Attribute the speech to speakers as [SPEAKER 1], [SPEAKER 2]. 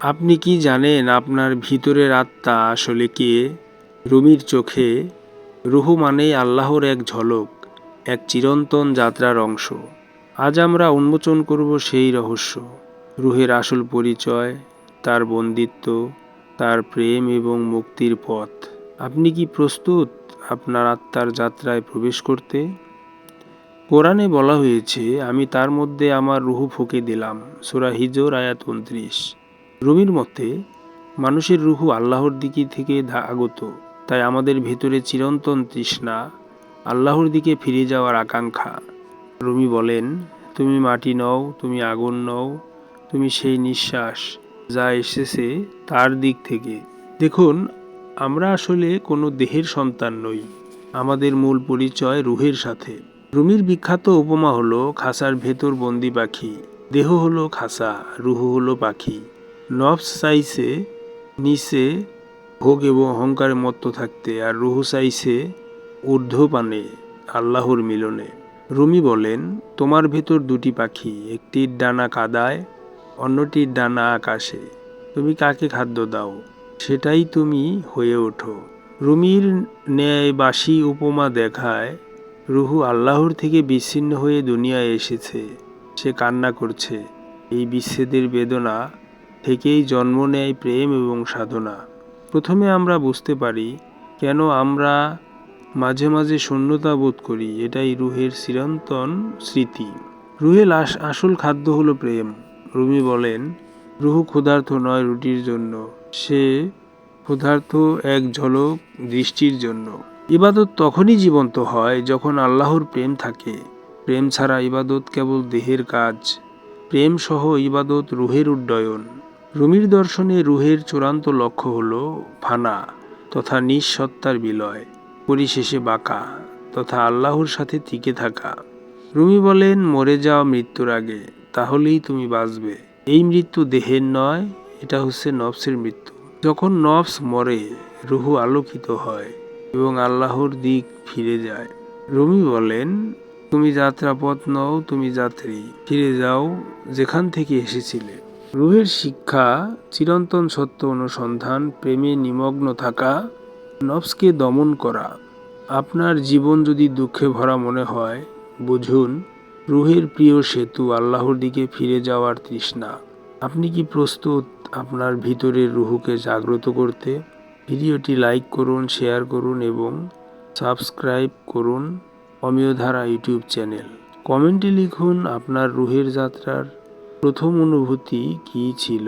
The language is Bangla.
[SPEAKER 1] আপনি কি জানেন আপনার ভিতরের আত্মা আসলে কে? রুমির চোখে রুহু মানেই আল্লাহর এক ঝলক, এক চিরন্তন যাত্রার অংশ। আজ আমরা উন্মোচন করব সেই রহস্য, রুহের আসল পরিচয়, তার বন্দিত্ব, তার প্রেম এবং মুক্তির পথ। আপনি কি প্রস্তুত আপনার আত্মার যাত্রায় প্রবেশ করতে? কোরআনে বলা হয়েছে, আমি তার মধ্যে আমার রুহু ফুঁকে দিলাম। সুরা হিজর আয়াত উনত্রিশ। রুমির মতে, মানুষের রুহু আল্লাহর দিকে থেকে আগত, তাই আমাদের ভেতরে চিরন্তন তৃষ্ণা আল্লাহর দিকে ফিরে যাওয়ার আকাঙ্ক্ষা। রুমি বলেন, তুমি মাটি নও, তুমি আগুন নও, তুমি সেই নিঃশ্বাস যা এসেছে তার দিক থেকে। দেখুন, আমরা আসলে কোনো দেহের সন্তান নই, আমাদের মূল পরিচয় রুহের সাথে। রুমির বিখ্যাত উপমা হলো খাসার ভেতর বন্দি পাখি, দেহ হলো খাসা, রুহু হলো পাখি। নফস চাইছে, নিচে ভোগ এবং অহংকারে মত্ত থাকতে, আর রুহু চাইছে ঊর্ধ্বপানে, আল্লাহর মিলনে। রুমি বলেন, তোমার ভেতর দুটি পাখি, একটির ডানা কাদায়, অন্যটির ডানা আকাশে। তুমি কাকে খাদ্য দাও? সেটাই তুমি হয়ে ওঠো। রুমির ন্যায় বাসি উপমা দেখায়, রুহু আল্লাহর থেকে বিচ্ছিন্ন হয়ে দুনিয়ায় এসেছে। সে কান্না করছে। এই বিচ্ছেদের বেদনা থেকেই জন্ম নেয় প্রেম এবং সাধনা। প্রথমে আমরা বুঝতে পারি কেন আমরা মাঝে মাঝে শূন্যতা বোধ করি, এটাই রুহের চিরন্তন স্মৃতি। রুহের আস- আসল খাদ্য হলো প্রেম। রুমি বলেন, রুহ ক্ষুধার্থ নয় রুটির জন্য, সে ক্ষুধার্থ এক ঝলক দৃষ্টির জন্য। ইবাদত তখনই জীবন্ত হয় যখন আল্লাহর প্রেম থাকে। প্রেম ছাড়া ইবাদত কেবল দেহের কাজ। প্রেম সহ ইবাদত রুহের উড্ডয়ন। রুমির দর্শনে রুহের চূড়ান্ত লক্ষ্য হল ফানা তথা নিঃসত্তার বিলয়, পরিশেষে বাঁকা তথা আল্লাহর সাথে টিকে থাকা। রুমি বলেন, মরে যাওয়া মৃত্যুর আগে, তাহলেই তুমি বাঁচবে। এই মৃত্যু দেহের নয়, এটা হচ্ছে নফসের মৃত্যু। যখন নফস মরে, রুহু আলোকিত হয় এবং আল্লাহর দিক ফিরে যায়। রুমি বলেন, তুমি যাত্রাপথ নও, তুমি যাত্রী। ফিরে যাও যেখান থেকে এসেছিলে। রুহের শিক্ষা, চিরন্তন সত্য অনুসন্ধান, প্রেমে নিমগ্ন থাকা, নফসকে দমন করা। আপনার জীবন যদি দুঃখে ভরা মনে হয়, বুঝুন, রুহের প্রিয় সেতু আল্লাহর দিকে ফিরে যাওয়ার তৃষ্ণা। আপনি কি প্রস্তুত আপনার ভিতরের রুহুকে জাগ্রত করতে? ভিডিওটি লাইক করুন, শেয়ার করুন এবং সাবস্ক্রাইব করুন অমিয়ধারা ইউটিউব চ্যানেল। কমেন্টে লিখুন আপনার রুহের যাত্রার প্রথম অনুভূতি কী ছিল?